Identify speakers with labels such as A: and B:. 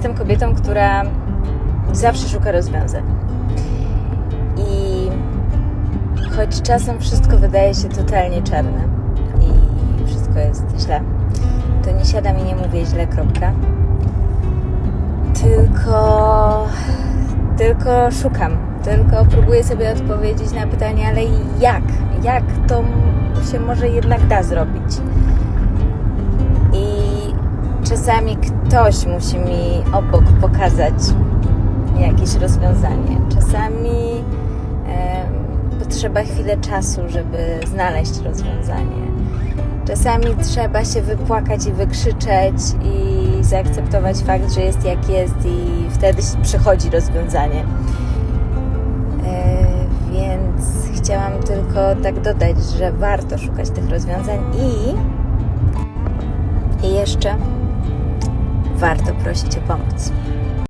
A: jestem kobietą, która zawsze szuka rozwiązań. I choć czasem wszystko wydaje się totalnie czarne i wszystko jest źle, to nie siadam i nie mówię źle, kropka. Tylko, tylko szukam, tylko próbuję sobie odpowiedzieć na pytanie, ale jak? Jak to się może jednak da zrobić? Czasami ktoś musi mi obok pokazać jakieś rozwiązanie. Czasami em, potrzeba chwilę czasu, żeby znaleźć rozwiązanie. Czasami trzeba się wypłakać i wykrzyczeć i zaakceptować fakt, że jest jak jest i wtedy przychodzi rozwiązanie. E, Więc chciałam tylko tak dodać, że warto szukać tych rozwiązań i, i jeszcze warto prosić o pomoc.